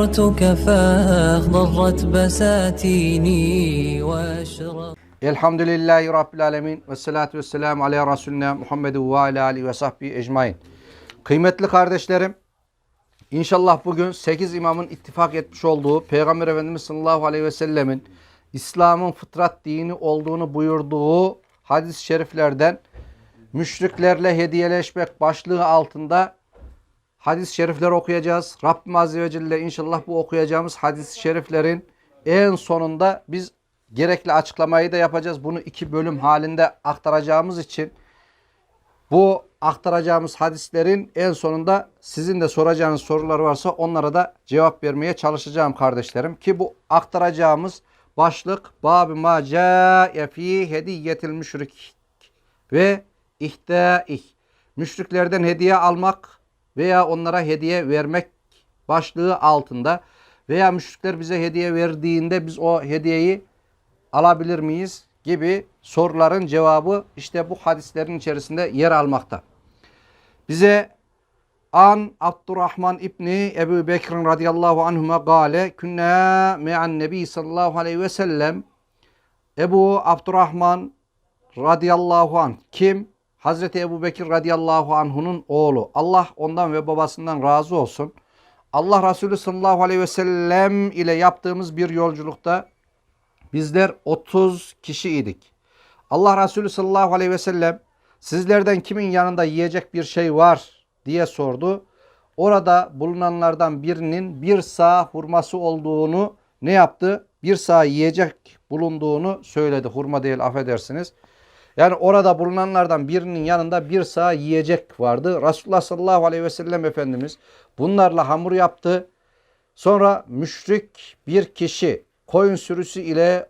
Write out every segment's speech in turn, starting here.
صرتك فاخضرت بساتيني واشرق Elhamdülillahi Rabbil Alemin ve salatu ve selamu aleyhi Resulüne Muhammedu ve ala alihi ve sahbihi ecmain. Kıymetli kardeşlerim, inşallah bugün 8 imamın ittifak etmiş olduğu Peygamber Efendimiz sallallahu aleyhi ve sellemin İslam'ın fıtrat dini olduğunu buyurduğu hadis-i şeriflerden müşriklerle hediyeleşmek başlığı altında hadis-i şerifler okuyacağız. Rabbim Azze ve Celle inşallah bu okuyacağımız hadis-i şeriflerin en sonunda biz gerekli açıklamayı da yapacağız. Bunu iki bölüm halinde aktaracağımız için bu aktaracağımız hadislerin en sonunda sizin de soracağınız sorular varsa onlara da cevap vermeye çalışacağım kardeşlerim. Ki bu aktaracağımız başlık Bab-ı ma ca'e fi hediyetil müşrik ve ihtaih. Müşriklerden hediye almak veya onlara hediye vermek başlığı altında veya müşrikler bize hediye verdiğinde biz o hediyeyi alabilir miyiz gibi soruların cevabı işte bu hadislerin içerisinde yer almakta. Bize An Abdurrahman İbni Ebu Bekir radıyallahu anhuma gale künne me'an nebi sallallahu aleyhi ve sellem Ebu Abdurrahman radıyallahu anh kim? Hazreti Ebu Bekir radıyallahu anh'unun oğlu. Allah ondan ve babasından razı olsun. Allah Resulü sallallahu aleyhi ve sellem ile yaptığımız bir yolculukta bizler 30 kişiydik. Allah Resulü sallallahu aleyhi ve sellem sizlerden kimin yanında yiyecek bir şey var diye sordu. Orada bulunanlardan birinin bir sağ hurması olduğunu ne yaptı? Bir sağ yiyecek bulunduğunu söyledi. Hurma değil affedersiniz. Yani orada bulunanlardan birinin yanında bir sağ yiyecek vardı. Resulullah sallallahu aleyhi ve sellem Efendimiz bunlarla hamur yaptı. Sonra müşrik bir kişi koyun sürüsü ile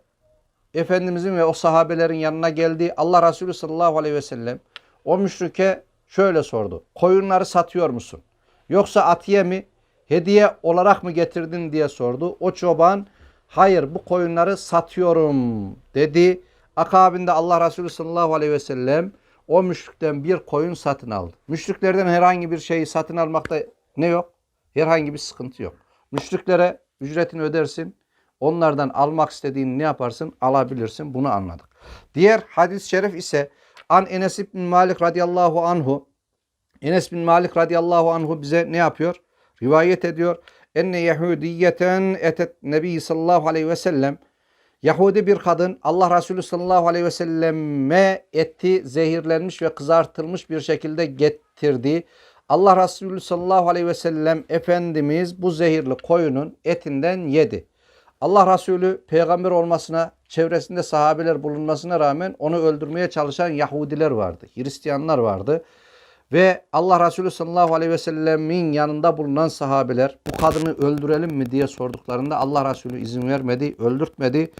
Efendimizin ve o sahabelerin yanına geldi. Allah Resulü sallallahu aleyhi ve sellem o müşrike şöyle sordu. Koyunları satıyor musun? Yoksa atiye mi hediye olarak mı getirdin diye sordu. O çoban hayır bu koyunları satıyorum dedi. Akabinde Allah Resulü sallallahu aleyhi ve sellem o müşrikten bir koyun satın aldı. Müşriklerden herhangi bir şeyi satın almakta ne yok? Herhangi bir sıkıntı yok. Müşriklere ücretini ödersin. Onlardan almak istediğini ne yaparsın? Alabilirsin. Bunu anladık. Diğer hadis-i şerif ise An Enes bin Malik radıyallahu anhu Enes bin Malik radıyallahu anhu bize ne yapıyor? Rivayet ediyor. Enne Yahudiyeten etet Nebi sallallahu aleyhi ve sellem Yahudi bir kadın Allah Resulü sallallahu aleyhi ve selleme eti zehirlenmiş ve kızartılmış bir şekilde getirdi. Allah Resulü sallallahu aleyhi ve sellem Efendimiz bu zehirli koyunun etinden yedi. Allah Resulü peygamber olmasına, çevresinde sahabeler bulunmasına rağmen onu öldürmeye çalışan Yahudiler vardı, Hristiyanlar vardı. Ve Allah Resulü sallallahu aleyhi ve sellemin yanında bulunan sahabeler bu kadını öldürelim mi diye sorduklarında Allah Resulü izin vermedi, öldürtmedi.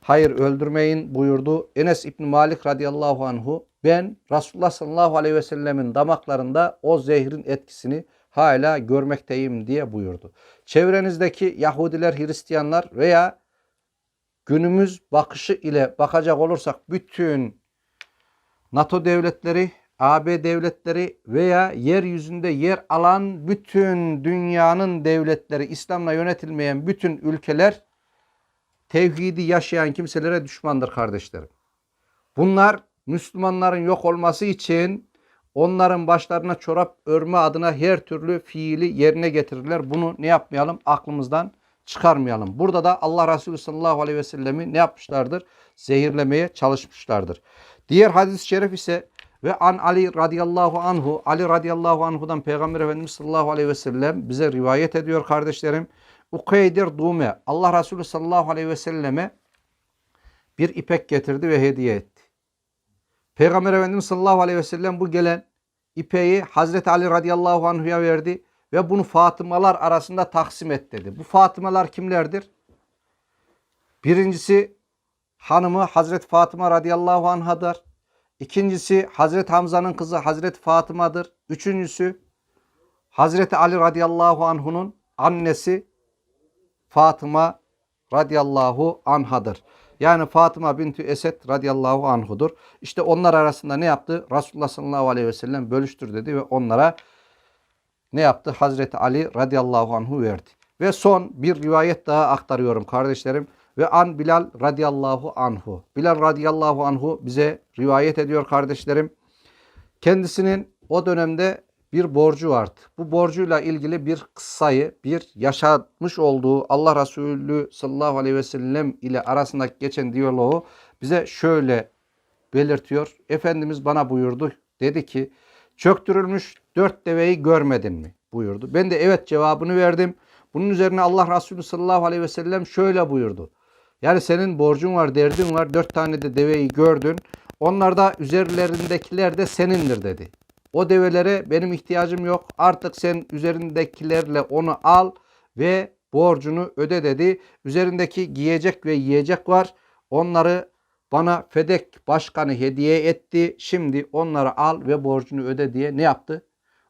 Hayır öldürmeyin buyurdu. Enes İbni Malik radıyallahu anhu ben Resulullah sallallahu aleyhi ve sellemin damaklarında o zehrin etkisini hala görmekteyim diye buyurdu. Çevrenizdeki Yahudiler, Hristiyanlar veya günümüz bakışı ile bakacak olursak bütün NATO devletleri, AB devletleri veya yeryüzünde yer alan bütün dünyanın devletleri, İslam'la yönetilmeyen bütün ülkeler tevhidi yaşayan kimselere düşmandır kardeşlerim. Bunlar Müslümanların yok olması için onların başlarına çorap örme adına her türlü fiili yerine getirirler. Bunu ne yapmayalım? Aklımızdan çıkarmayalım. Burada da Allah Resulü sallallahu aleyhi ve sellemi ne yapmışlardır? Zehirlemeye çalışmışlardır. Diğer hadis-i şerif ise ve an Ali radıyallahu anhu Ali radıyallahu anhudan Peygamber Efendimiz sallallahu aleyhi ve sellem bize rivayet ediyor kardeşlerim. Ukeydir dume Allah Resulü sallallahu aleyhi ve selleme bir ipek getirdi ve hediye etti. Peygamber Efendimiz sallallahu aleyhi ve sellem bu gelen ipeği Hazreti Ali radıyallahu anhu'ya verdi ve bunu Fatımalar arasında taksim et dedi. Bu Fatımalar kimlerdir? Birincisi hanımı Hazreti Fatıma radıyallahu anhadır. İkincisi Hazreti Hamza'nın kızı Hazreti Fatıma'dır. Üçüncüsü Hazreti Ali radıyallahu anhu'nun annesi Fatıma radıyallahu anhadır. Yani Fatıma binti Esed radıyallahu anhudur. İşte onlar arasında ne yaptı? Resulullah sallallahu aleyhi ve sellem bölüştür dedi ve onlara ne yaptı? Hazreti Ali radıyallahu anhu verdi. Ve son bir rivayet daha aktarıyorum kardeşlerim. Ve an Bilal radıyallahu anhu. Bilal radıyallahu anhu bize rivayet ediyor kardeşlerim. Kendisinin o dönemde bir borcu vardı. Bu borcuyla ilgili bir kıssayı, bir yaşatmış olduğu Allah Resulü sallallahu aleyhi ve sellem ile arasındaki geçen diyaloğu bize şöyle belirtiyor. Efendimiz bana buyurdu. Dedi ki çöktürülmüş dört deveyi görmedin mi? buyurdu. Ben de evet cevabını verdim. Bunun üzerine Allah Resulü sallallahu aleyhi ve sellem şöyle buyurdu. Yani senin borcun var, derdin var. Dört tane de deveyi gördün. Onlar da üzerlerindekiler de senindir dedi. O develere benim ihtiyacım yok. Artık sen üzerindekilerle onu al ve borcunu öde dedi. Üzerindeki giyecek ve yiyecek var. Onları bana Fedek başkanı hediye etti. Şimdi onları al ve borcunu öde diye ne yaptı?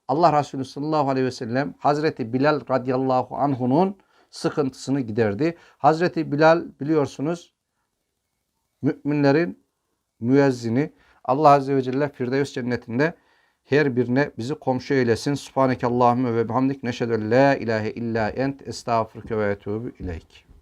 Allah Resulü sallallahu aleyhi ve sellem Hazreti Bilal radıyallahu anh'unun sıkıntısını giderdi. Hazreti Bilal biliyorsunuz müminlerin müezzini. Allah Azze ve Celle Firdevs cennetinde her birine bizi komşu eylesin. Subhaneke Allahümme ve bihamdik neşhedü en la ilahe illa ent estağfurke ve etûbü ileyk.